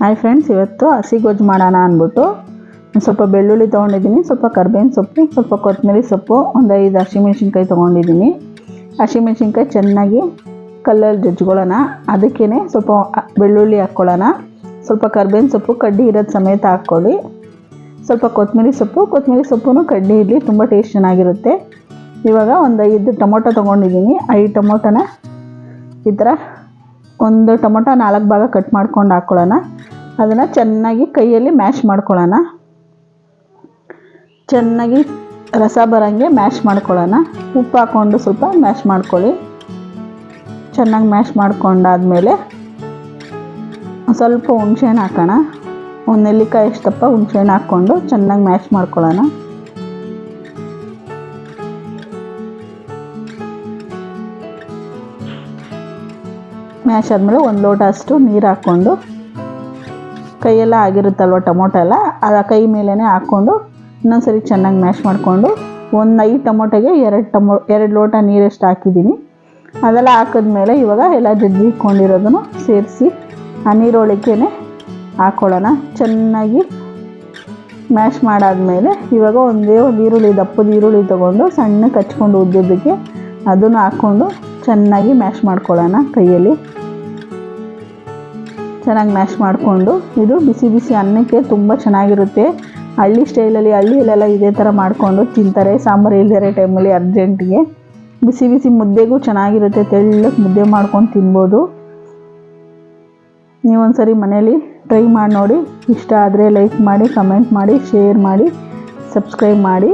Hi friends ಇವತ್ತು ಹಸಿ ಗೊಜ್ಜು ಮಾಡೋಣ ಅಂದ್ಬಿಟ್ಟು ಸ್ವಲ್ಪ ಬೆಳ್ಳುಳ್ಳಿ ತೊಗೊಂಡಿದ್ದೀನಿ, ಸ್ವಲ್ಪ ಕರ್ಬೇವಿನ ಸೊಪ್ಪು, ಸ್ವಲ್ಪ ಕೊತ್ತಂಬರಿ ಸೊಪ್ಪು, ಒಂದು ಐದು ಹಸಿಮೆಣ್ಸಿನ್ಕಾಯಿ ತೊಗೊಂಡಿದ್ದೀನಿ. ಹಸಿಮೆಣ್ಸಿನ್ಕಾಯಿ ಚೆನ್ನಾಗಿ ಕಲ್ಲಲ್ಲಿ ಜಜ್ಕೊಳ್ಳೋಣ ಅದಕ್ಕೇ ಸ್ವಲ್ಪ ಬೆಳ್ಳುಳ್ಳಿ ಹಾಕ್ಕೊಳ್ಳೋಣ. ಸ್ವಲ್ಪ ಕರ್ಬೇವಿನ ಸೊಪ್ಪು, ಕಡ್ಡಿ ಇರೋದು ಸಮೇತ ಹಾಕ್ಕೊಳ್ಳಿ. ಸ್ವಲ್ಪ ಕೊತ್ತಂಬರಿ ಸೊಪ್ಪು ಕೊತ್ತಂಬರಿ ಸೊಪ್ಪು ಕಡ್ಡಿ ಇರಲಿ, ತುಂಬ ಟೇಸ್ಟ್ ಚೆನ್ನಾಗಿರುತ್ತೆ. ಇವಾಗ ಒಂದು ಐದು ಟೊಮೊಟೊ ತೊಗೊಂಡಿದ್ದೀನಿ. ಐದು ಟೊಮೊಟೊನ ಈ ಥರ ಒಂದು ಟೊಮೊಟೊ ನಾಲ್ಕು ಭಾಗ ಕಟ್ ಮಾಡ್ಕೊಂಡು ಹಾಕ್ಕೊಳ್ಳೋಣ ಅದನ್ನು ಚೆನ್ನಾಗಿ ಕೈಯಲ್ಲಿ ಮ್ಯಾಶ್ ಮಾಡ್ಕೊಳ್ಳೋಣ. ಚೆನ್ನಾಗಿ ರಸ ಬರೋಂಗೆ ಮ್ಯಾಶ್ ಮಾಡ್ಕೊಳ್ಳೋಣ. ಉಪ್ಪು ಹಾಕ್ಕೊಂಡು ಸ್ವಲ್ಪ ಮ್ಯಾಶ್ ಮಾಡ್ಕೊಳ್ಳಿ. ಚೆನ್ನಾಗಿ ಮ್ಯಾಶ್ ಮಾಡ್ಕೊಂಡಾದ್ಮೇಲೆ ಸ್ವಲ್ಪ ಹುಣ್ಸೆಹಣ್ಣು ಹಾಕೋಣ. ಒಂದು ನೆಲ್ಲಿಕಾಯಿ ಎಷ್ಟಪ್ಪ ಹುಣ್ಸೆಹಣ್ಣು ಹಾಕ್ಕೊಂಡು ಚೆನ್ನಾಗಿ ಮ್ಯಾಶ್ ಮಾಡ್ಕೊಳ್ಳೋಣ. ಮ್ಯಾಶ್ ಆದಮೇಲೆ ಒಂದು ಲೋಟ ಅಷ್ಟು ನೀರು ಹಾಕ್ಕೊಂಡು, ಕೈಯೆಲ್ಲ ಆಗಿರುತ್ತಲ್ವ ಟೊಮೊಟೊ ಎಲ್ಲ, ಅದು ಕೈ ಮೇಲೇ ಹಾಕ್ಕೊಂಡು ಇನ್ನೊಂದ್ಸರಿ ಚೆನ್ನಾಗಿ ಮ್ಯಾಶ್ ಮಾಡಿಕೊಂಡು, ಒಂದು ಐದು ಟೊಮೊಟೊಗೆ ಎರಡು ಟೊಮೊ, ಎರಡು ಲೋಟ ನೀರಷ್ಟು ಹಾಕಿದ್ದೀನಿ. ಅದೆಲ್ಲ ಹಾಕಿದ್ಮೇಲೆ ಇವಾಗ ಎಲ್ಲ ಜಜ್ಜಿಕೊಂಡಿರೋದನ್ನು ಸೇರಿಸಿ, ಆ ನೀರೊಳಕ್ಕೇ ಹಾಕ್ಕೊಳ್ಳೋಣ ಚೆನ್ನಾಗಿ ಮ್ಯಾಶ್ ಮಾಡಾದಮೇಲೆ ಇವಾಗ ಒಂದೇ ಒಂದು ಈರುಳ್ಳಿ, ದಪ್ಪದ ಈರುಳ್ಳಿ ತೊಗೊಂಡು ಸಣ್ಣಕ್ಕೆ ಹಚ್ಕೊಂಡು ಉದ್ದುದ್ದಕ್ಕೆ ಅದನ್ನು ಹಾಕ್ಕೊಂಡು ಚೆನ್ನಾಗಿ ಮ್ಯಾಶ್ ಮಾಡ್ಕೊಳ್ಳೋಣ ಕೈಯಲ್ಲಿ. ಚೆನ್ನಾಗಿ ಮ್ಯಾಶ್ ಮಾಡಿಕೊಂಡು ಇದು ಬಿಸಿ ಬಿಸಿ ಅನ್ನಕ್ಕೆ ತುಂಬ ಚೆನ್ನಾಗಿರುತ್ತೆ. ಹಳ್ಳಿ ಸ್ಟೈಲಲ್ಲಿ ಹಳ್ಳಿಯಲ್ಲೆಲ್ಲ ಇದೇ ಥರ ಮಾಡಿಕೊಂಡು ತಿಂತಾರೆ. ಸಾಂಬಾರು ಇಲ್ಲದೇ ಟೈಮಲ್ಲಿ ಅರ್ಜೆಂಟಿಗೆ. ಬಿಸಿ ಬಿಸಿ ಮುದ್ದೆಗೂ ಚೆನ್ನಾಗಿರುತ್ತೆ. ತೆಳ್ಳಕ್ಕೆ ಮುದ್ದೆ ಮಾಡ್ಕೊಂಡು ತಿನ್ಬೋದು. ನೀವೊಂದ್ಸರಿ ಮನೇಲಿ ಟ್ರೈ ಮಾಡಿ ನೋಡಿ. ಇಷ್ಟ ಆದರೆ ಲೈಕ್ ಮಾಡಿ, ಕಮೆಂಟ್ ಮಾಡಿ, ಶೇರ್ ಮಾಡಿ, ಸಬ್ಸ್ಕ್ರೈಬ್ ಮಾಡಿ.